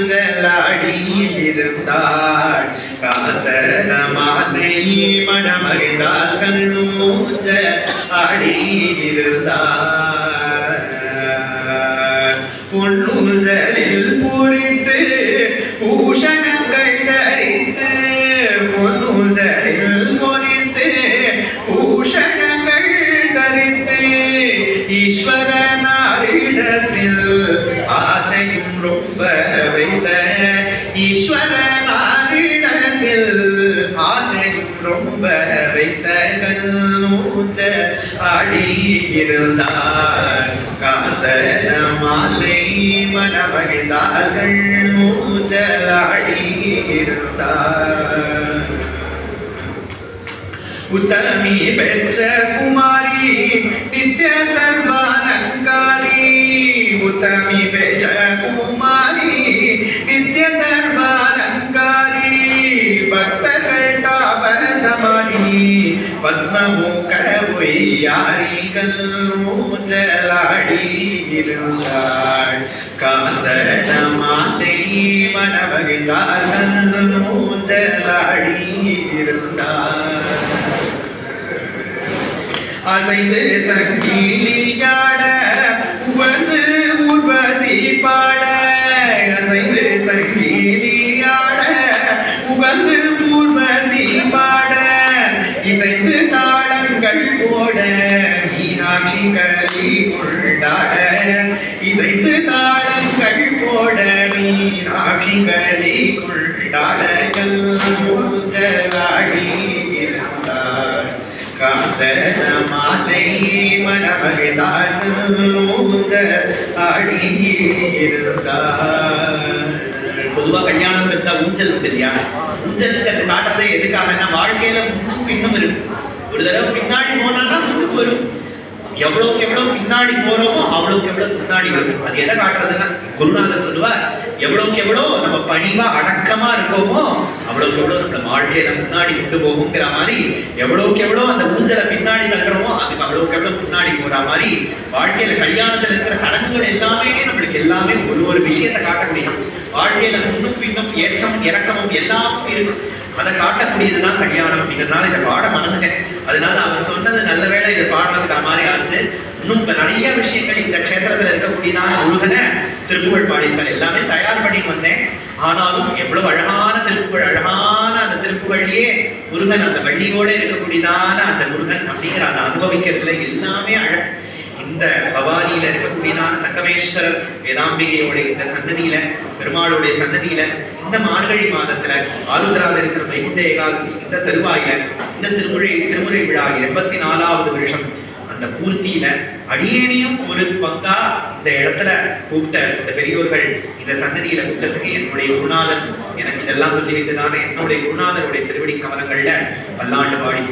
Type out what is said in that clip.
ஊஞ்சலாடியில் இருந்தாள் காச்சன மாலை மணமகிழ்ந்தால் கண்ணூஞ்ச ஆடியிருந்தாள் பொன்னூஞ்சலில் புரித்து பூஷணங்கள் தரித்து பொன்னூஞ்சலில் பொறித்து பூஷணங்கள் தரித்து ஈஸ்வரனாரிடத்தில் ஆசையும் ரொம்ப வைத்த ஈஸ்வரனாரிடத்தில் ஆசையும் ரொம்ப வைத்த கண்ணூச்ச இருந்தார் காசன மாலை மனமகிழ்ந்தார் கண்ணூச்சல் இருந்தார் உத்தமி பெற்ற குமாரி நித்ய சர்வானங்காரி உத்தமி பெற்ற குமாரி நித்ய சர்வானங்காரி பக்தர்கள் தாபசமானி பத்மமுக பொய்யாரி இருந்தாள் காஞ்சன மாதை மனமகிழ்ந்தார் இருந்தாள் அசைந்து சங்கீலியாட மீனாட்சி கலி கொண்டாட இசைத்து தாளங்கள் போட மீனாட்சி கலி கொண்டாட கல்லூஞ்சலாடி காஞ்சன மாலை மனமகிழ்ந்தார் மூஞ்ச ஆடி ஆடியிருந்தாள் பொதுவா கல்யாணம் பெருத்தா ஊஞ்சல் இருக்கு இல்லையா? ஊஞ்சலுங்கிறது காட்டுறதே எதுக்காகன்னா வாழ்க்கையில முன்னும் பின்னும் இருக்கு. ஒரு தடவை பின்னாடி போனால்தான் முன்னுக்கு வரும். எவ்வளவுக்கு எவ்வளவு பின்னாடி போறோமோ அவ்வளவுக்கு எவ்வளவு முன்னாடி வரும். அது எதை காட்டுறதுன்னா குருநாதர் சொல்லுவார் எவ்வளவுக்கு எவ்வளவு நம்ம பணிவா அடக்கமா இருக்கோமோ அவ்வளவுக்கு எவ்வளவு நம்ம வாழ்க்கையில முன்னாடி கொண்டு போகுங்கிற மாதிரி எவ்வளவுக்கு எவ்வளவு அந்த ஊஞ்சலை பின்னாடி தள்ளுறோமோ அதுக்கு அவ்வளவுக்கு எவ்வளவு முன்னாடி போற மாதிரி வாழ்க்கையில கல்யாணத்துல இருக்கிற சடங்குகள் எல்லாமே நம்மளுக்கு எல்லாமே ஒரு ஒரு விஷயத்தை காட்டக்கூடியதான் வாழ்க்கையில முன்னும் பின்னும் ஏற்றம் இறக்கமும் எல்லாம் இருக்கும். அதை காட்டக்கூடியதுதான் கல்யாணம் அப்படிங்கிறதுனால இதை பாட மறந்துட்டேன். அதனால அவர் சொன்னது நல்ல வேளை இன்னும் இப்ப நிறைய விஷயங்கள் இந்த க்ஷேத்திரத்துல இருக்கக்கூடியதான முருகனை திருப்புகழ் பாடிகள் எல்லாமே தயார் பண்ணி வந்தேன். ஆனாலும் எவ்வளவு அழகான திருப்புகழ் அழகான அந்த திருப்புகழ்லயே முருகன் அந்த வள்ளியோட இருக்கக்கூடியதான அந்த முருகன் அப்படிங்கிற அந்த அனுபவிக்கிறதுல எல்லாமே அழ இந்த பவானியில இருக்கக்கூடியதான சங்கமேஸ்வரர் வேதாம்பிகையோட இந்த சன்னதியில பெருமாளுடைய சன்னதியில இந்த மார்கழி மாதத்துல ஆருத்ரா தரிசனம் வைகுண்ட ஏகாதசி இந்த திருவாயில இந்த திருமுறை திருமுறை விழா எண்பத்தி நாலாவது வருஷம் அந்த பூர்த்தியில அடியேனையும் ஒரு பங்கா இந்த இடத்துல கூப்பிட்ட இந்த பெரியோர்கள் இந்த சன்னதியில கூட்டத்துக்கு என்னுடைய குருநாதன். எனக்கு இதெல்லாம் சொல்லி வைத்ததான என்னுடைய குருநாதருடைய திருவடி கமலங்கள்ல பல்லாண்டு பாடி